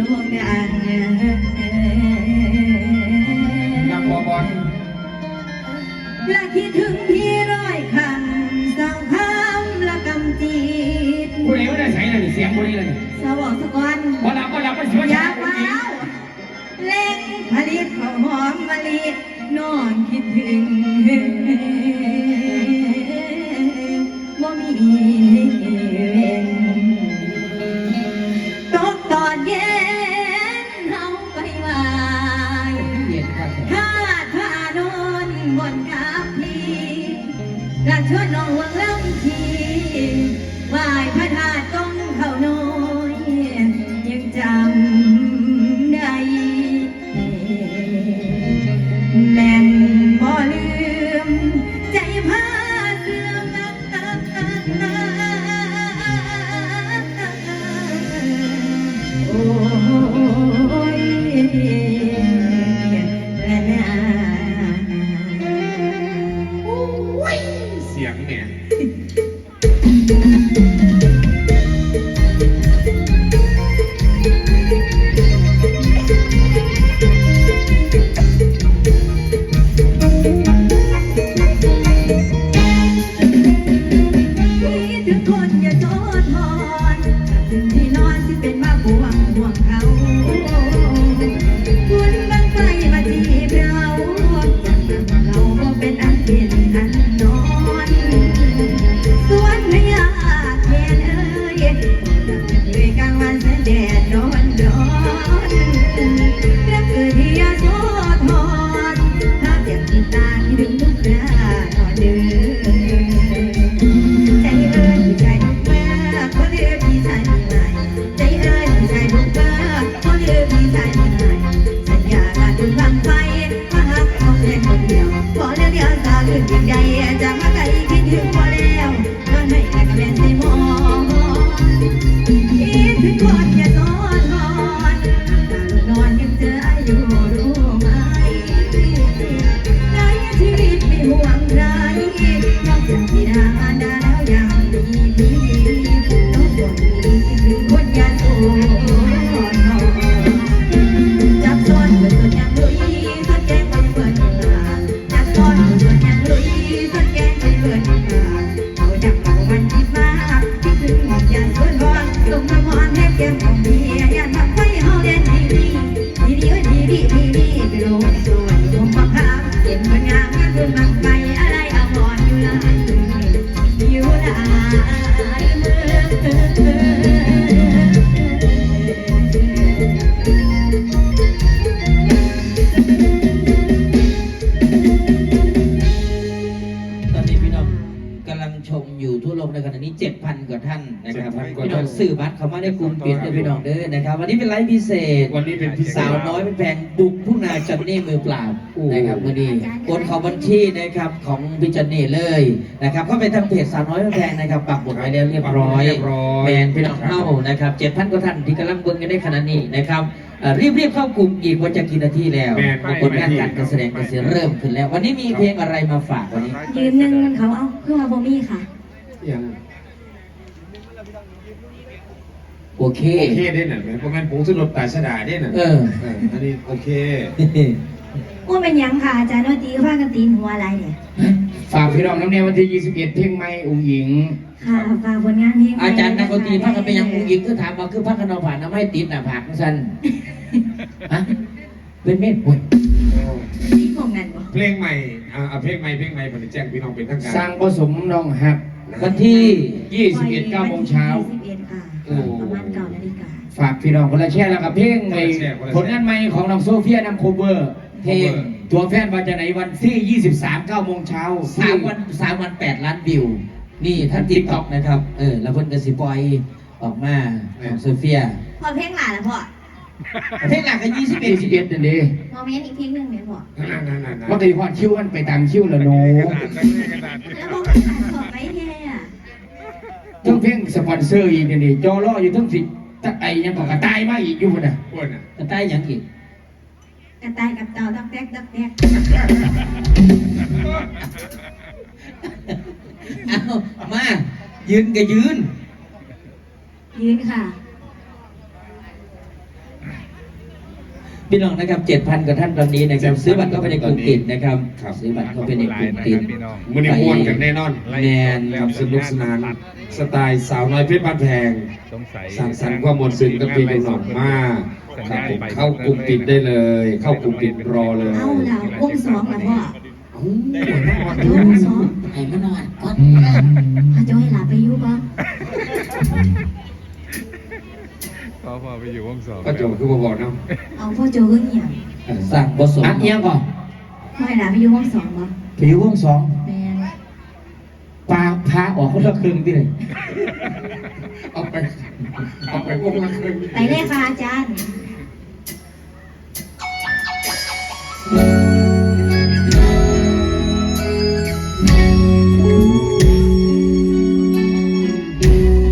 ดวงดาวักละคิดถึงพี่ร้อยคำสอคำละกำจิตผู้ใดก็ได้ใช้เลยเสียงผู้ใดเลยสวอกสกอนบอลับบอลับไปสิอยากมาแล้วเล่ร้หอมมะลินอนคิดถึง ชวนน้องวังลำทีไหวพระธาตุต้องเขาน้อยยังจำได้แม่นบ่ลืม ใจพาเสื่อมโอ้ย thank you. ดดร้อนร้อนและเกิดที่ยาโสธรภาพอยางที่ตาที่ดึงทุกรานอนเดินใจเอิญใจทุกเมื่อเขาเลือพี่ชายใหม่ใจเอิญใจทุกเมื่อเขาเลือพี่ชายใหม่สัญญาการบุญบังไฟมาหักของแค่คนเดียวขอเลี้ยวเดียวสาขึ้นยิ่งใหญ่ อนอยู่หลายอยู่หล ท่านนะครับพี่น้องสื่อบัตรเข้ามาในกลุ่มปิดด้วยพี่น้องเด้อนะครับ วันนี้เป็นไลฟ์พิเศษวันนี้เป็นพิเศษ สาวน้อยเป็นแพงบุกผู้นาจันนี่มือเปล่านะครับวันนี้โอนเข้าบัญชีนะครับของพี่จันนี่เลยนะครับเข้าไปทางเพจสาวน้อยเป็นแพงนะครับปักหมุดไว้แล้วเรียบร้อยเรียบร้อยแมนพี่น้องเข้านะครับ7,000กว่าท่านที่กำลังเบิ่งกันในขณะนี้นะครับเอ่อรีบๆเข้ากลุ่มอีกว่าจะกี่นาทีแล้วแม่นผลงานการแสดงก็จะเริ่มขึ้นแล้ว วันนี้มีเพลงอะไรมาฝากวันนี้ ยืนหนึ่งมันเขาเอาเพื่อมาบ่มีค่ะยัง โอเค โอเคได้หน่อยไหมเพราะงั้นผงสุรสตาชดาได้หน่อยเออเออ อันนี้โอเคว่าเป็นหยังค่ะอาจารย์ว่าตีว่ากันตีนหัวอะไรเนี่ยฝากพี่น้องน้ำเนยวันที่ 21 เพลงใหม่อุ้งหญิง ค่ะฝากผลงานเพลงอาจารย์นักดนตรีพักกันเป็นยังคงยิงคือถามมาคือพักกันเอาผ่านน้ำให้ติดหน้าผากของฉันฮะเป็นเม็ดป่วยที่ของนั่นบ่เพลงใหม่อ่าเอาเพลงใหม่เพลงใหม่ผมจะแจ้งพี่น้องเป็นทางการสร้างผสมน้องหักวันที่ 21 9โมงเช้า 21ค่ะโอ้ ประมาณเก้านาฬิกาฝากพี่น้องคนละแช่แล้วกับเพลงในผลงานใหม่ของน้องโซเฟียนำโคเวอร์เพลงตัวแฟนวันจะไหนวันที่ 23 9โมงเช้าสามวันสามวันแปดล้านวิว นี่ท่านติ๊กต็อกนะครับ เออ แล้วเพิ่นก็สิปล่อยออกมาของโซเฟียพอเพลงหลานแล้วพ่อเพลงหลักก็ยี่สิบเอ็ด21นั่นเองพอเมนอีกเพลงหนึ่งเนี่ยพ่อนั่นนั่นนั่นนั่นว่าตีความคิ้วกันไปตามคิ้วละโนแล้วพ่อก็ตัดต่อไปแค่อะ ทั้งเพลงสปอนเซอร์อีกนี่จอล่ออยู่ทั้งสิตะไอยังบอกกระตายมาอีกอยู่พุ่นน่ะอ้วนอะก็ใต้หยังอีกกระต่ายกับเต่าดักแดกดักแดกเอามา ยืนก็ยืน ยืนค่ะ พี่น้องนะครับเจ็ดพันกับท่านตอนนี้นะครับซื้อบัตรเข้าไปในกลุ่มปิดนะครับครับ ซื้อบัตรเข้าไปในกลุ่มปิดมือนี้ม่วนกันแน่นอนแน่นครับสนุกสนานสไตล์สาวน้อยเพชรบ้านแพงสงสัยสั่งสรรค์ความมวลซึ้งกับพี่น้องมากครับผมเข้ากลุ่มปิดได้เลย เข้ากลุ่มปิดรอเลย เอาล่ะวงสองล่ะพ่อ เอ้าเดี๋ยววงสอง พอพอไปอยู่วงสองก็จบคือบ่บอกเนาะเอาพ่อโจก็เงียบสั่งบทสมอันเอียงก่อนพ่อให้หลาไปอยู่วงสองบ่ผิววงสองแม่นปลาพาออกคนละครึ่งที่เลยเอาไปเอาไปวงละครึ่งไปเลยค่ะอาจารย์